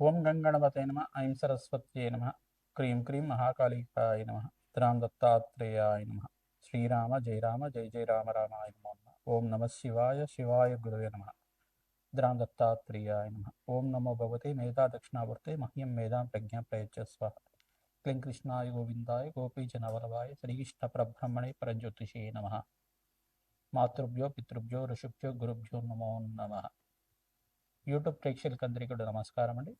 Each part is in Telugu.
ఓం గంగణపతే నమ ఐం సరస్వత్యే నమ క్రీం క్రీం మహాకాళికాయ నమ రామ్ దత్తాత్రేయాయ నమ శ్రీరామ జయ రామ జయ జయ రామ రామాయ నమో నమ ఓం నమ శివాయ శివాయ గురువే నమ రామ్ దత్తాత్రేయాయ నమ ఓం నమో భగవతే మేధా దక్షిణావర్తే మహ్యం మేధాం ప్రజ్ఞా ప్రయచ్చస్వ క్లీం కృష్ణాయ గోవిందాయ గోపీజనవరవాయ శ్రీకృష్ణ పరబ్రహ్మణే పరజ్యోతిషే నమ మాతృభ్యో పితృభ్యో ఋషుభ్యో గురుభ్యో నమో నమ. యూట్యూబ్ ప్రేక్షకులకందరికీ కూడా నమస్కారం అండి.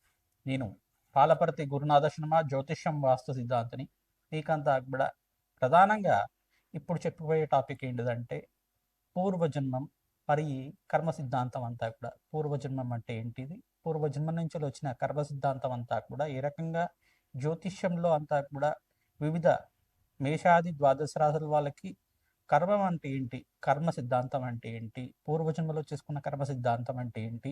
నేను పాలపర్తి గురునాథ శర్మ జ్యోతిష్యం వాస్తు సిద్ధాంతిని శ్రీకాంత్ అక్బడ ప్రధానంగా ఇప్పుడు చెప్పబోయే టాపిక్ ఏంటిదంటే పూర్వజన్మం మరి కర్మ సిద్ధాంతం అంతా కూడా. పూర్వజన్మం అంటే ఏంటిది? పూర్వజన్మం నుంచి వచ్చిన కర్మ సిద్ధాంతం అంతా కూడా ఏ రకంగా? జ్యోతిష్యంలో అంతా కూడా వివిధ మేషాది ద్వాదశ రాశుల వాళ్ళకి కర్మం అంటే ఏంటి? కర్మ సిద్ధాంతం అంటే ఏంటి? పూర్వజన్మలో చేసుకున్న కర్మ సిద్ధాంతం అంటే ఏంటి?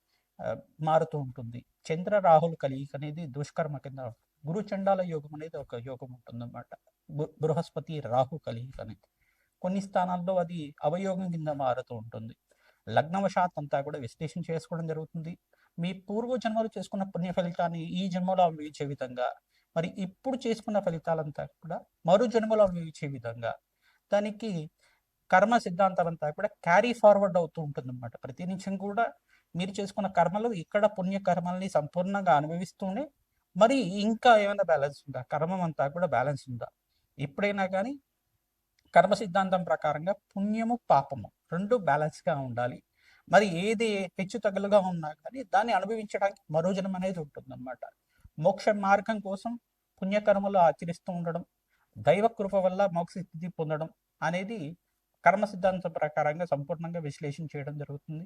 మారుతూ ఉంటుంది. చంద్ర రాహుల్ కలయిక అనేది దుష్కర్మ కింద గురు చండాల యోగం అనేది ఒక యోగం ఉంటుంది అనమాట బృహస్పతి రాహు కలయిక అనేది. కొన్ని స్థానాల్లో అది అవయోగం కింద మారుతూ ఉంటుంది. లగ్నవశాత్ అంతా కూడా విశ్లేషణ చేసుకోవడం జరుగుతుంది. మీ పూర్వ జన్మలో చేసుకున్న పుణ్య ఫలితాన్ని ఈ జన్మలో అనుభవించే విధంగా మరి ఇప్పుడు చేసుకున్న ఫలితాలంతా కూడా మరో జన్మలో అనుభవించే విధంగా దానికి కర్మ సిద్ధాంతం అంతా కూడా క్యారీ ఫార్వర్డ్ అవుతూ ఉంటుంది అనమాట ప్రతి నిమిషం కూడా మీరు చేసుకున్న కర్మలు ఇక్కడ పుణ్యకర్మల్ని సంపూర్ణంగా అనుభవిస్తూనే మరి ఇంకా ఏమైనా బ్యాలెన్స్ ఉందా? కర్మం అంతా కూడా బ్యాలెన్స్ ఉందా? ఎప్పుడైనా కానీ కర్మ సిద్ధాంతం ప్రకారంగా పుణ్యము పాపము రెండు బ్యాలెన్స్గా ఉండాలి. మరి ఏది హెచ్చు తగులుగా ఉన్నా కానీ దాన్ని అనుభవించడానికి మరో జన్మ అనేది ఉంటుందన్నమాట. మోక్ష మార్గం కోసం పుణ్యకర్మలు ఆచరిస్తూ ఉండడం దైవ కృప వల్ల మోక్ష స్థితి పొందడం అనేది కర్మ సిద్ధాంతం ప్రకారంగా సంపూర్ణంగా విశ్లేషణ చేయడం జరుగుతుంది.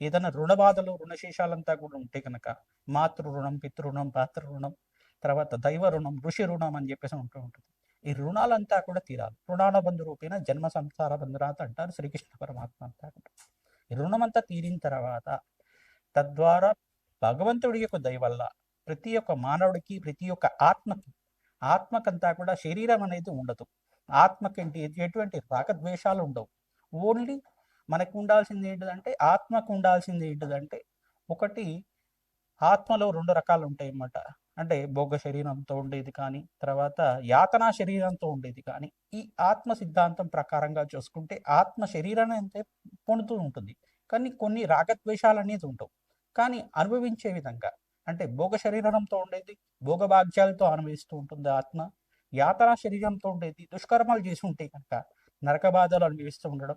ఏదైనా రుణ బాధలు రుణశేషాలంతా కూడా ఉంటే కనుక మాతృ రుణం పితృణం పాత్ర రుణం తర్వాత దైవ రుణం ఋషి రుణం అని చెప్పేసి ఉంటూ ఉంటుంది. ఈ రుణాలంతా కూడా తీరాలి. రుణాల బంధు రూపేణ జన్మ సంసార బంధురాత అంటారు శ్రీకృష్ణ పరమాత్మ అంతా కూడా. ఈ రుణం అంతా తీరిన తర్వాత తద్వారా భగవంతుడి యొక్క దయవల్ల ప్రతి ఒక్క మానవుడికి ప్రతి ఒక్క ఆత్మకి ఆత్మకంతా కూడా శరీరం అనేది ఉండదు. ఆత్మకి ఎటువంటి రాగద్వేషాలు ఉండవు. ఓన్లీ మనకు ఉండాల్సింది ఏంటిదంటే ఆత్మకు ఉండాల్సింది ఏంటిదంటే ఒకటి ఆత్మలో రెండు రకాలు ఉంటాయి అన్నమాట అంటే భోగ శరీరంతో ఉండేది కానీ తర్వాత యాతనా శరీరంతో ఉండేది కానీ ఈ ఆత్మ సిద్ధాంతం ప్రకారంగా చూసుకుంటే ఆత్మ శరీరాన్ని అంతే పొందుతూ ఉంటుంది. కానీ కొన్ని రాగద్వేషాలు అనేది ఉండవు. కానీ అనుభవించే విధంగా అంటే భోగ శరీరంతో ఉండేది భోగభాగ్యాలతో అనుభవిస్తూ ఉంటుంది ఆత్మ యాతనా శరీరంతో ఉండేది దుష్కర్మాలు చేసి ఉంటే కనుక నరక బాధలు అనుభవిస్తూ ఉండడం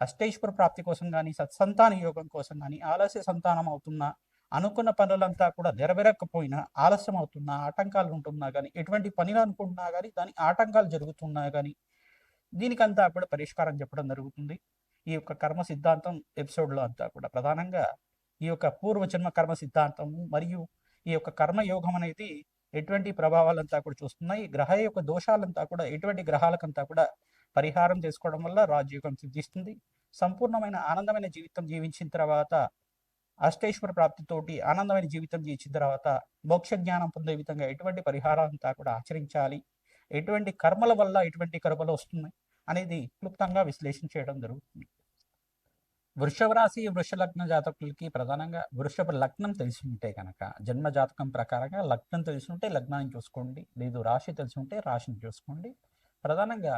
అష్టైశ్వర ప్రాప్తి కోసం కానీ సత్సంతాన యోగం కోసం కానీ ఆలస్య సంతానం అవుతున్నా అనుకున్న పనులంతా కూడా నెరవేరకపోయినా ఆలస్యం అవుతున్నా ఆటంకాలు ఉంటున్నా కానీ ఎటువంటి పనులు అనుకుంటున్నా కానీ దాని ఆటంకాలు జరుగుతున్నా కానీ దీనికంతా కూడా పరిష్కారం చెప్పడం జరుగుతుంది. ఈ యొక్క కర్మ సిద్ధాంతం ఎపిసోడ్లో అంతా కూడా ప్రధానంగా ఈ యొక్క పూర్వజన్మ కర్మ సిద్ధాంతము మరియు ఈ యొక్క కర్మయోగం అనేది ఎటువంటి ప్రభావాలంతా కూడా చూస్తున్నాయి. గ్రహ యొక్క దోషాలంతా కూడా ఎటువంటి గ్రహాలకంతా కూడా పరిహారం చేసుకోవడం వల్ల రాజయోగం సిద్ధిస్తుంది. సంపూర్ణమైన ఆనందమైన జీవితం జీవించిన తర్వాత అష్టైశ్వర ప్రాప్తితోటి ఆనందమైన జీవితం జీవించిన తర్వాత మోక్ష జ్ఞానం పొందే విధంగా ఎటువంటి పరిహారం అంతా కూడా ఆచరించాలి. ఎటువంటి కర్మల వల్ల ఎటువంటి కర్మలు వస్తున్నాయి అనేది క్లుప్తంగా విశ్లేషణ చేయడం జరుగుతుంది. వృషభ రాశి వృష లగ్న జాతకులకి ప్రధానంగా వృషభ లగ్నం తెలిసి ఉంటే కనుక జన్మ జాతకం ప్రకారంగా లగ్నం తెలిసి ఉంటే లగ్నాన్ని చూసుకోండి. లేదు రాశి తెలిసి ఉంటే రాశిని చూసుకోండి. ప్రధానంగా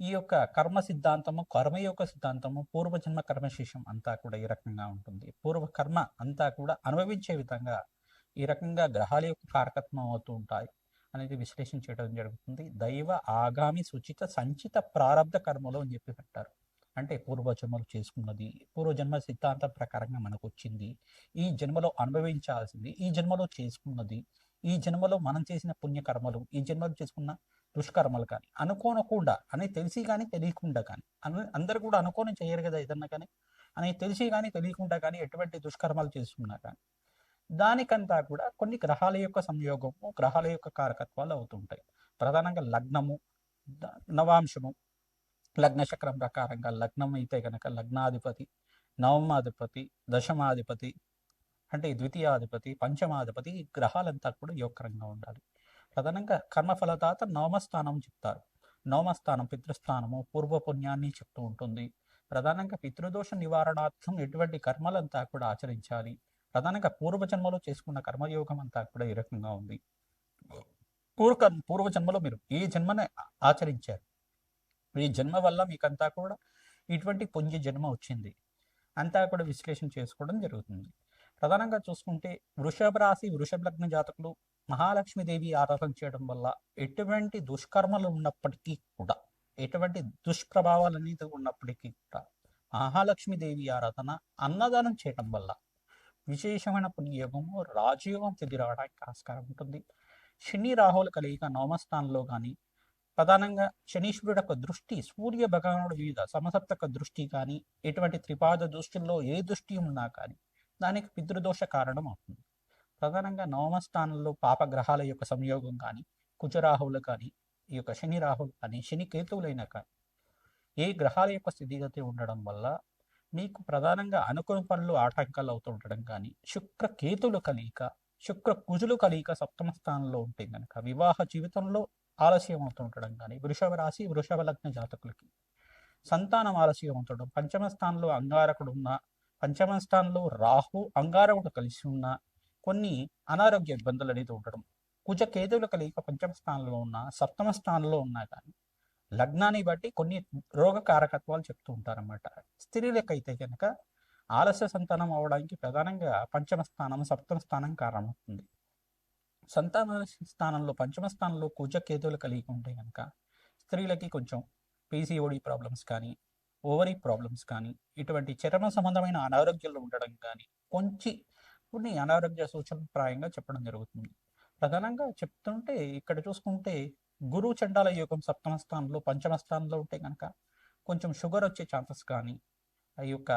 ఈ యొక్క కర్మ సిద్ధాంతము కర్మ యొక్క సిద్ధాంతము పూర్వజన్మ కర్మశేషం అంతా కూడా ఈ రకంగా ఉంటుంది. పూర్వ కర్మ అంతా కూడా అనుభవించే విధంగా ఈ రకంగా గ్రహాల యొక్క కారకత్వం అవుతూ ఉంటాయి అనేది విశ్లేషణ చేయడం జరుగుతుంది. దైవ ఆగామి సుచిత సంచిత ప్రారంధ కర్మలు అని చెప్పి పెట్టారు. అంటే పూర్వజన్మలు చేసుకున్నది పూర్వజన్మ సిద్ధాంతం ప్రకారంగా మనకు వచ్చింది ఈ జన్మలో అనుభవించాల్సింది ఈ జన్మలో చేసుకున్నది ఈ జన్మలో మనం చేసిన పుణ్యకర్మలు ఈ జన్మలో చేసుకున్న దుష్కర్మలు కానీ అనుకోనకుండా అని తెలిసి కానీ తెలియకుండా కానీ అను అందరు కూడా అనుకోని చేయరు కదా ఏదన్నా కానీ అని తెలిసి కానీ తెలియకుండా కానీ ఎటువంటి దుష్కర్మాలు చేసుకున్నా కానీ దానికంతా కూడా కొన్ని గ్రహాల యొక్క సంయోగము గ్రహాల యొక్క కారకత్వాలు అవుతుంటాయి. ప్రధానంగా లగ్నము నవాంశము లగ్న చక్రం ప్రకారంగా లగ్నం అయితే కనుక లగ్నాధిపతి నవమాధిపతి దశమాధిపతి అంటే ద్వితీయాధిపతి పంచమాధిపతి ఈ గ్రహాలంతా కూడా యోగకరంగా ఉండాలి. ప్రధానంగా కర్మఫలదాత నవమస్థానం చెప్తారు. నవమస్థానం పితృస్థానము పూర్వపుణ్యాన్ని చెప్తూ ఉంటుంది. ప్రధానంగా పితృదోష నివారణార్థం ఎటువంటి కర్మలంతా కూడా ఆచరించాలి. ప్రధానంగా పూర్వజన్మలో చేసుకున్న కర్మయోగం అంతా కూడా ఈ రకంగా ఉంది. పూర్వ పూర్వజన్మలో మీరు ఈ జన్మనే ఆచరించారు? ఈ జన్మ వల్ల మీకంతా కూడా ఇటువంటి పుణ్య జన్మ వచ్చింది. అంతా కూడా విశ్లేషణ చేసుకోవడం జరుగుతుంది. ప్రధానంగా చూసుకుంటే వృషభ రాశి వృషభ లగ్న జాతకులు మహాలక్ష్మీదేవి ఆరాధన చేయడం వల్ల ఎటువంటి దుష్కర్మలు ఉన్నప్పటికీ కూడా ఎటువంటి దుష్ప్రభావాలు అనేది ఉన్నప్పటికీ కూడా మహాలక్ష్మీదేవి ఆరాధన అన్నదానం చేయడం వల్ల విశేషమైన పుణ్యయోగము రాజయోగం తిరిగి రావడానికి ఆస్కారం ఉంటుంది. శని రాహుల కలిగిక నవమస్థానంలో కానీ ప్రధానంగా శనీశ్వరుడు యొక్క దృష్టి సూర్య భగవానుడు వివిధ సమసప్తక దృష్టి కానీ ఎటువంటి త్రిపాద దృష్టిల్లో ఏ దృష్టి ఉన్నా కానీ దానికి పితృదోష కారణం అవుతుంది. ప్రధానంగా నవమ స్థానంలో పాపగ్రహాల యొక్క సంయోగం కానీ కుజరాహువులు కానీ ఈ యొక్క శని రాహులు కానీ శని కేతువులైనా కానీ ఏ గ్రహాల యొక్క స్థితిగతి ఉండడం వల్ల మీకు ప్రధానంగా అనుకున్న పనులు ఆటంకాలు అవుతూ ఉండడం కానీ శుక్ర కేతులు కలియక శుక్ర కుజులు కలియక సప్తమ స్థానంలో ఉంటే కనుక వివాహ జీవితంలో ఆలస్యం అవుతుండడం కానీ వృషభ రాశి వృషభ లగ్న జాతకులకి సంతానం ఆలస్యం అవుతుండడం పంచమ స్థానంలో అంగారకుడు ఉన్న పంచమ స్థానంలో రాహు అంగారకుడు కలిసి ఉన్న కొన్ని అనారోగ్య ఇబ్బందులు అనేది ఉండడం కుజ కేతువులు కలిగి పంచమ స్థానంలో ఉన్న సప్తమ స్థానంలో ఉన్నా కానీ లగ్నాన్ని బట్టి కొన్ని రోగ కారకత్వాలు చెప్తూ ఉంటారన్నమాట. స్త్రీలకైతే కనుక ఆలస్య సంతానం అవడానికి ప్రధానంగా పంచమ స్థానం సప్తమ స్థానం కారణమవుతుంది. సంతాన స్థానంలో పంచమ స్థానంలో కుజ కేతువులు కలిగి ఉంటే కనుక స్త్రీలకి కొంచెం P C O D problems కానీ ఓవరీ ప్రాబ్లమ్స్ కానీ ఇటువంటి చర్మ సంబంధమైన అనారోగ్యాలు ఉండడం కానీ కొంచెం కొన్ని అనారోగ్య సూచనలు ప్రాయంగా చెప్పడం జరుగుతుంది. ప్రధానంగా చెప్తుంటే ఇక్కడ చూసుకుంటే గురు చండాల యోగం సప్తమ స్థానంలో పంచమ స్థానంలో ఉంటే కనుక కొంచెం షుగర్ వచ్చే ఛాన్సెస్ కానీ ఆ యొక్క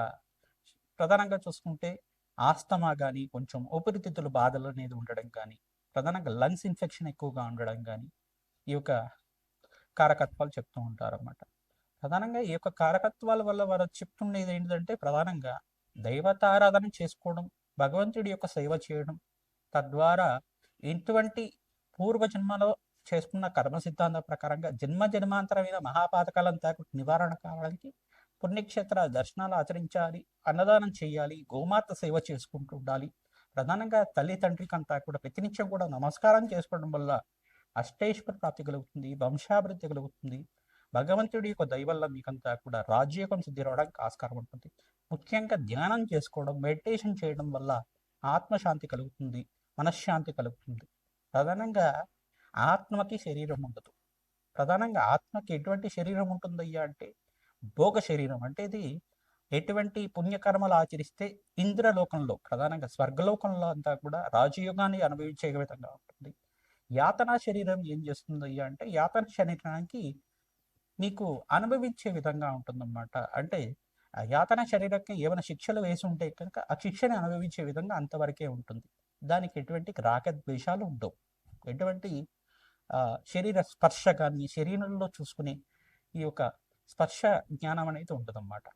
ప్రధానంగా చూసుకుంటే ఆస్తమా కానీ కొంచెం ఊపిరితిత్తుల బాధలు అనేది ఉండడం కానీ ప్రధానంగా లంగ్స్ ఇన్ఫెక్షన్ ఎక్కువగా ఉండడం కానీ ఈ యొక్క కారకత్వాలు చెప్తూ ఉంటారు అన్నమాట ప్రధానంగా ఈ యొక్క కారకత్వాల వల్ల వారు చెప్తుండేది ఏంటంటే ప్రధానంగా దైవతారాధన చేసుకోవడం భగవంతుడి యొక్క సేవ చేయడం తద్వారా ఎటువంటి పూర్వజన్మలో చేసుకున్న కర్మ సిద్ధాంతం ప్రకారంగా జన్మ జన్మాంతరమైన మహాపాతకాలంతా కూడా నివారణ కావడానికి పుణ్యక్షేత్ర దర్శనాలు ఆచరించాలి అన్నదానం చేయాలి గోమాత సేవ చేసుకుంటూ ఉండాలి. ప్రధానంగా తల్లి తండ్రికి అంతా కూడా ప్రతినిత్యం కూడా నమస్కారం చేసుకోవడం వల్ల అష్టేశ్వర ప్రాప్తి కలుగుతుంది వంశాభివృద్ధి కలుగుతుంది. భగవంతుడి యొక్క దయవల్ల మీకంతా కూడా రాజ్యోగం సిద్ధి రావడానికి ఆస్కారం ఉంటుంది. ముఖ్యంగా ధ్యానం చేసుకోవడం మెడిటేషన్ చేయడం వల్ల ఆత్మశాంతి కలుగుతుంది మనశ్శాంతి కలుగుతుంది. ప్రధానంగా ఆత్మకి శరీరం ఉండదు. ప్రధానంగా ఆత్మకి ఎటువంటి శరీరం ఉంటుందయ్యా అంటే భోగ శరీరం. అంటే ఇది ఎటువంటి పుణ్యకర్మలు ఆచరిస్తే ఇంద్రలోకంలో ప్రధానంగా స్వర్గలోకంలో అంతా కూడా రాజయోగాన్ని అనుభవించే విధంగా ఉంటుంది. యాతన శరీరం ఏం చేస్తుందయ్యా అంటే యాతన శరీరానికి మీకు అనుభవించే విధంగా ఉంటుందన్నమాట. అంటే ఆ యాతన శరీరానికి ఏమైనా శిక్షలు వేసి ఉంటే కనుక ఆ శిక్షని అనుభవించే విధంగా అంతవరకే ఉంటుంది. దానికి ఎటువంటి రాగద్వేషాలు ఉండవు. ఎటువంటి శరీర స్పర్శ కానీ శరీరంలో చూసుకునే ఈ యొక్క స్పర్శ జ్ఞానం అనేది ఉంటుందన్నమాట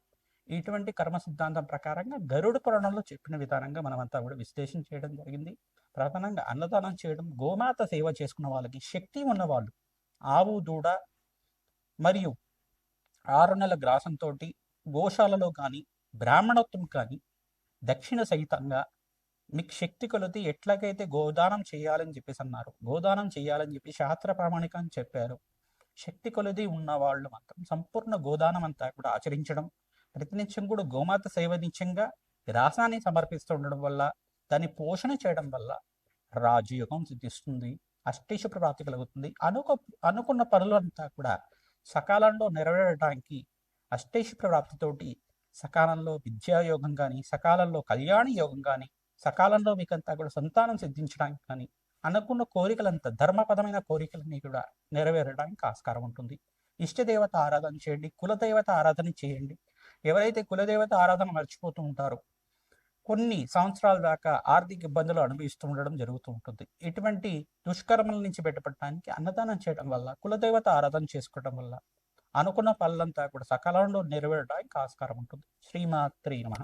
ఇటువంటి కర్మ సిద్ధాంతం ప్రకారంగా గరుడ పురాణంలో చెప్పిన విధానంగా మనమంతా కూడా విశ్లేషణ చేయడం జరిగింది. ప్రధానంగా అన్నదానం చేయడం గోమాత సేవ చేసుకున్న వాళ్ళకి శక్తి ఉన్నవాళ్ళు ఆవు దూడ మరియు ఆరు నెలల గ్రాసంతో గోశాలలో కానీ బ్రాహ్మణత్వం కానీ దక్షిణ సహితంగా మీకు శక్తి కొలది ఎట్లాగైతే గోదానం చేయాలని చెప్పేసి అన్నారు. గోదానం చేయాలని చెప్పి శాస్త్ర ప్రామాణికం చెప్పారు. శక్తి కొలది ఉన్న వాళ్ళు మాత్రం సంపూర్ణ గోదానం అంతా కూడా ఆచరించడం ప్రతినిత్యం కూడా గోమాత సేవ నిత్యంగా రాసాన్ని సమర్పిస్తూ ఉండడం వల్ల దాన్ని పోషణ చేయడం వల్ల రాజయోగం సిద్ధిస్తుంది అష్టేష ప్రాప్తి కలుగుతుంది. అనుకో అనుకున్న పనులంతా కూడా సకాలంలో నెరవేరడానికి అష్టేష ప్రాప్తితోటి సకాలంలో విద్యాయోగం కానీ సకాలంలో కళ్యాణ యోగం కానీ సకాలంలో మీకంతా కూడా సంతానం సిద్ధించడానికి కానీ అనుకున్న కోరికలంతా ధర్మపదమైన కోరికలన్నీ కూడా నెరవేరడానికి ఆస్కారం ఉంటుంది. ఇష్టదేవత ఆరాధన చేయండి కులదేవత ఆరాధన చేయండి. ఎవరైతే కులదేవత ఆరాధన మర్చిపోతూ ఉంటారో కొన్ని సంవత్సరాల దాకా ఆర్థిక ఇబ్బందులు అనుభవిస్తూ ఉండడం జరుగుతూ ఉంటుంది. ఇటువంటి దుష్కర్మల నుంచి బయటపడటానికి అన్నదానం చేయడం వల్ల కులదేవత ఆరాధన చేసుకోవడం వల్ల అనుకున్న పనులంతా కూడా సకాలంలో నెరవేరడానికి ఆస్కారం ఉంటుంది. శ్రీమాత్రి నమ.